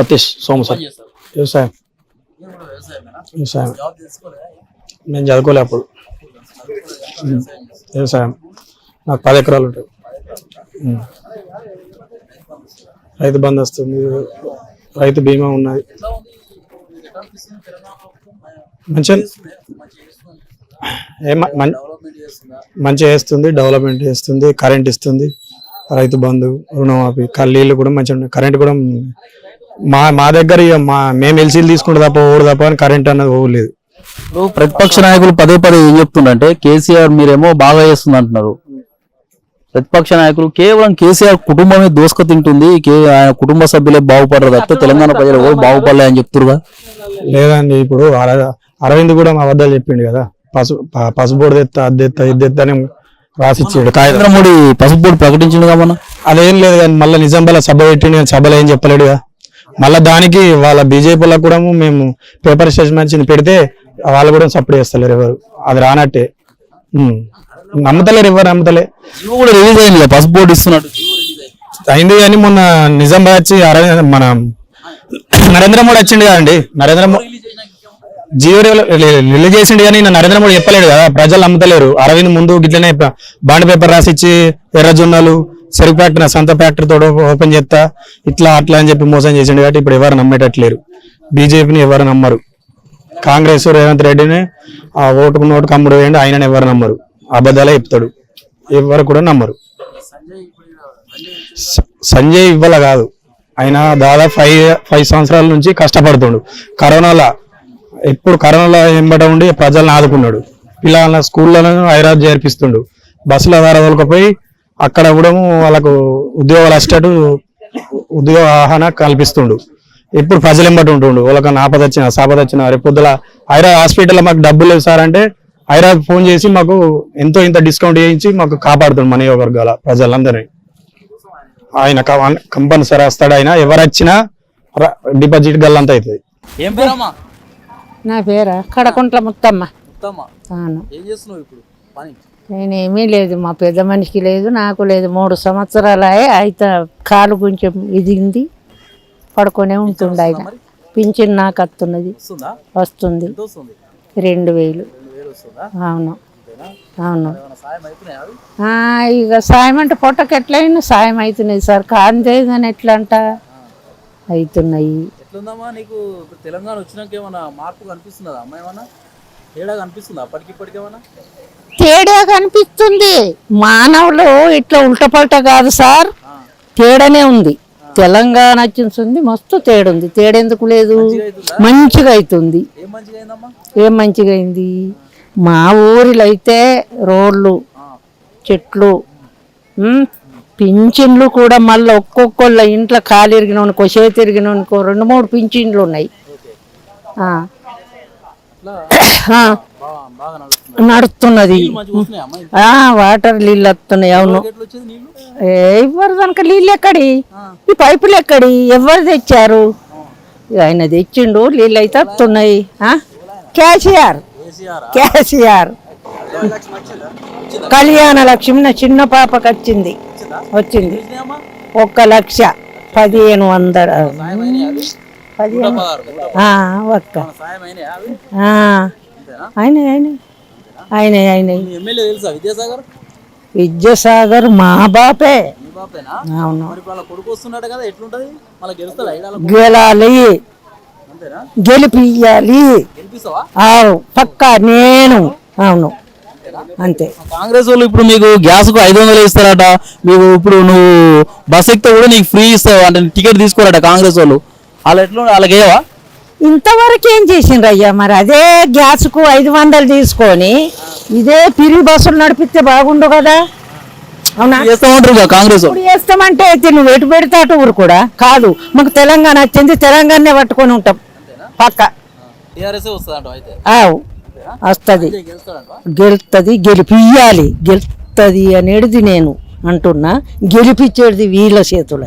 సతీష్ సోమసార్ వ్యవసాయం. వ్యవసాయం. నేను చదువుకోలే అప్పుడు. వ్యవసాయం నాకు పది ఎకరాలు ఉంటాయి. రైతు బంధు వస్తుంది రైతు బీమా ఉన్నది. మంచిగా ఏ మ- మం- మంచిగా చేస్తుంది డెవలప్మెంట్ చేస్తుంది కరెంట్ ఇస్తుంది రైతు బంధు రుణమాఫీ కళ్ళీళ్ళు కూడా మంచిగా ఉన్నాయి. కరెంట్ కూడా మా మా దగ్గర ఇక మా మేము ఎల్సీలు తీసుకుంటే తప్ప ఓడు తప్ప అని కరెంట్ అన్నది పోలేదు. ఇప్పుడు ప్రతిపక్ష నాయకులు పదే పదే ఏం చెప్తుండంటే కేసీఆర్ మీరేమో బాగా చేస్తుంది అంటున్నారు ప్రతిపక్ష నాయకులు కేవలం కేసీఆర్ కుటుంబమే దోసుక తింటుంది కే ఆయన కుటుంబ సభ్యులే బాగుపడరు తప్పితే తెలంగాణ ప్రజలు ఎవరు బాగుపడలే అని చెప్తురుగా లేదండి ఇప్పుడు అర- అరవింద్ కూడా మా వద్ద చెప్పిండు కదా పసు ప- పసుబోర్డు తెత్తా అది తెత్తా ఇది తెత్తా అని రాసిచ్చాడు. కాగితం నరేంద్ర మోడీ పసుపు బోర్డు ప్రకటించిండుగా మొన్న? అదేం లేదు కానీ మళ్ళీ నిజాంబాల సభ పెట్టిండు కానీ సభలో ఏం చెప్పలేడుగా మళ్ళీ దానికి వాళ్ళ బీజేపీలకు కూడా మేము పేపర్ స్టేట్మెంట్స్ పెడితే వాళ్ళు కూడా సపోర్ట్ చేస్తలేరు ఎవరు. అది రానట్టే. నమ్ముతలేరు ఎవరు నమ్ముతలే. కూడా రిలీజ్ అయింది కదా, పసుపు బోర్డు ఇస్తున్నట్టు. అయింది కానీ మొన్న నిజామాబాద్ వచ్చి అరవింద్ మన నరేంద్ర మోడీ వచ్చిండు కదండి. నరేంద్ర మోడీ జియో రిలీజ్ చేసిండు కానీ నరేంద్ర మోడీ చెప్పలేడు కదా. ప్రజలు నమ్ముతలేరు. అరవింద్ ముందు గిట్లనే బాండ్ పేపర్ రాసిచ్చి ఎర్రజొన్నలు చెరుకు ఫ్యాక్టరీ సొంత ఫ్యాక్టరీ తోడు ఓపెన్ చేస్తా ఇట్లా అట్లా అని చెప్పి మోసం చేసిండు కాబట్టి ఇప్పుడు ఎవరు నమ్మేటట్లేరు. బీజేపీని ఎవరు నమ్మరు. కాంగ్రెస్ రేవంత్ రెడ్డిని ఆ ఓటుకు నోటు కమ్ముడు వేయండి ఆయనని ఎవరు నమ్మరు. అబద్ధాలే చెప్తాడు. ఎవరు కూడా నమ్మరు. సంజయ్ ఇవ్వాల కాదు. ఆయన దాదాపు ఫైవ్ ఫైవ్ సంవత్సరాల నుంచి కష్టపడుతుండు. కరోనాలో ఎప్పుడు కరోనాలో ఎంబట ఉండి ప్రజలను ఆదుకున్నాడు. పిల్లల స్కూళ్ళను హైదరాబాద్ చేర్పిస్తుండు. బస్సుల ద్వారా తోలుకపోయి అక్కడ కూడా వాళ్ళకు ఉద్యోగాలు వచ్చేటట్టు ఉద్యోగ ఆహ్వాన కల్పిస్తుండు. ఎప్పుడు ప్రజలు ఎంబటి ఉంటుండు. వాళ్ళకన్నా ఆపద వచ్చిన సాపద వచ్చిన రేపు పొద్దుల హైదరాబాద్ హాస్పిటల్లో మాకు డబ్బులు లేవు సార్ అంటే హైదరాబాద్ ఫోన్ చేసి మాకు ఎంతో ఇంత డిస్కౌంట్ చేయించి మాకు కాపాడుతుండు మన వర్గాల ప్రజలందరినీ. ఆయన కంపల్సరీ వస్తాడు ఆయన. ఎవరు వచ్చినా ర- డిపాజిట్ గల్లంత అవుతుంది ఏం పేరమ్మా నా పేరా కడకుంట్ల ముత్తమ్మ. ఏం చేస్తున్నావు ఇప్పుడు? పని. నేనేమీ లేదు మా పెద్ద మనిషికి లేదు నాకు లేదు. మూడు సంవత్సరాలు అయితే కాలు కొంచెం ఇదింది పడుకొనే ఉంటుండే ఆయన. పింఛన్ నాకు వస్తున్నది. వస్తుందా? రెండు వేలు. అవును. అవును. ఇక సాయం అంటే పొట్టకి ఎట్లయినా సాయం అవుతున్నాయి సార్. కాంతే కానీ ఎట్లా అంట అవుతున్నాయి. ఎట్లుందమ్మా నీకు? తెలంగాణ వచ్చినాక ఏమైనా మార్పు కనిపిస్తుందా అమ్మ ఏమన్నా? తేడా కనిపిస్తుందా అప్పటికి ఇప్పటికి ఏమన్నా? తేడా కనిపిస్తుంది. మానవులు ఇట్లా ఉల్టపల్ట కాదు సార్. తేడానే ఉంది. తెలంగాణ వచ్చింది మస్తు తేడుంది. తేడెందుకు లేదు? మంచిగా అవుతుంది. ఏం మంచిగా అయింది? మా ఊరిలో అయితే రోడ్లు చెట్లు పింఛన్లు కూడా మళ్ళీ ఒక్కొక్కళ్ళ ఇంట్లో కాలు ఇరిగినోనికో చేతి ఇరిగినోనికో రెండు మూడు పింఛన్లు ఉన్నాయి. నడుస్తున్నది. వాటర్ నీళ్ళు వస్తున్నాయి అవును. ఎవరు కనుక నీళ్ళు ఎక్కడి? ఈ పైపులు ఎక్కడి? ఎవరు తెచ్చారు? ఆయన తెచ్చిండు నీళ్ళు అయితే వస్తున్నాయి? కేసీఆర్. కేసీఆర్. కళ్యాణ లక్ష్మి నా చిన్న పాపకి వచ్చింది. వచ్చింది? ఒక్క లక్ష పదిహేను వందల పదిహేను. ఒక్క. అయినాయి అవి ఆ, అంతేనా? అయినాయి అయినాయి అయినాయి అయినాయి మీ ఎమ్మెల్యే తెలుసా విద్యాసాగర్? విద్యాసాగర్ మా బాపే. అవును. గెలాలి. గెలిపియాలి పక్కా నేను. అవును. అంతే. కాంగ్రెస్ వాళ్ళు ఇప్పుడు మీకు గ్యాస్కు ఐదు వందలు ఇస్తారట. మీకు ఇప్పుడు నువ్వు బస్ ఎక్కితే కూడా నీకు ఫ్రీ ఇస్తావు. అంటే టికెట్ తీసుకోరట కాంగ్రెస్ వాళ్ళు. వాళ్ళు ఎట్లా వాళ్ళకి ఏవా ఇంతవరకు ఏం చేసిండ్రు అయ్యా మరి? అదే గ్యాస్కు ఐదు వందలు తీసుకొని ఇదే పిరి బస్సులు నడిపిస్తే బాగుండు కదా? అవునా? కాంగ్రెస్ ఇప్పుడు చేస్తామంటే అయితే నువ్వు ఎటు పెడితే అటు ఊరు కూడా? కాదు మాకు తెలంగాణ వచ్చింది తెలంగాణనే పట్టుకొని ఉంటాం. పక్క. వస్తుంది. గెలుస్తుంది గెలిపియాలి గెలుస్తుంది అనేది నేను అంటున్నా. గెలిపించేది వీళ్ళ చేతుల.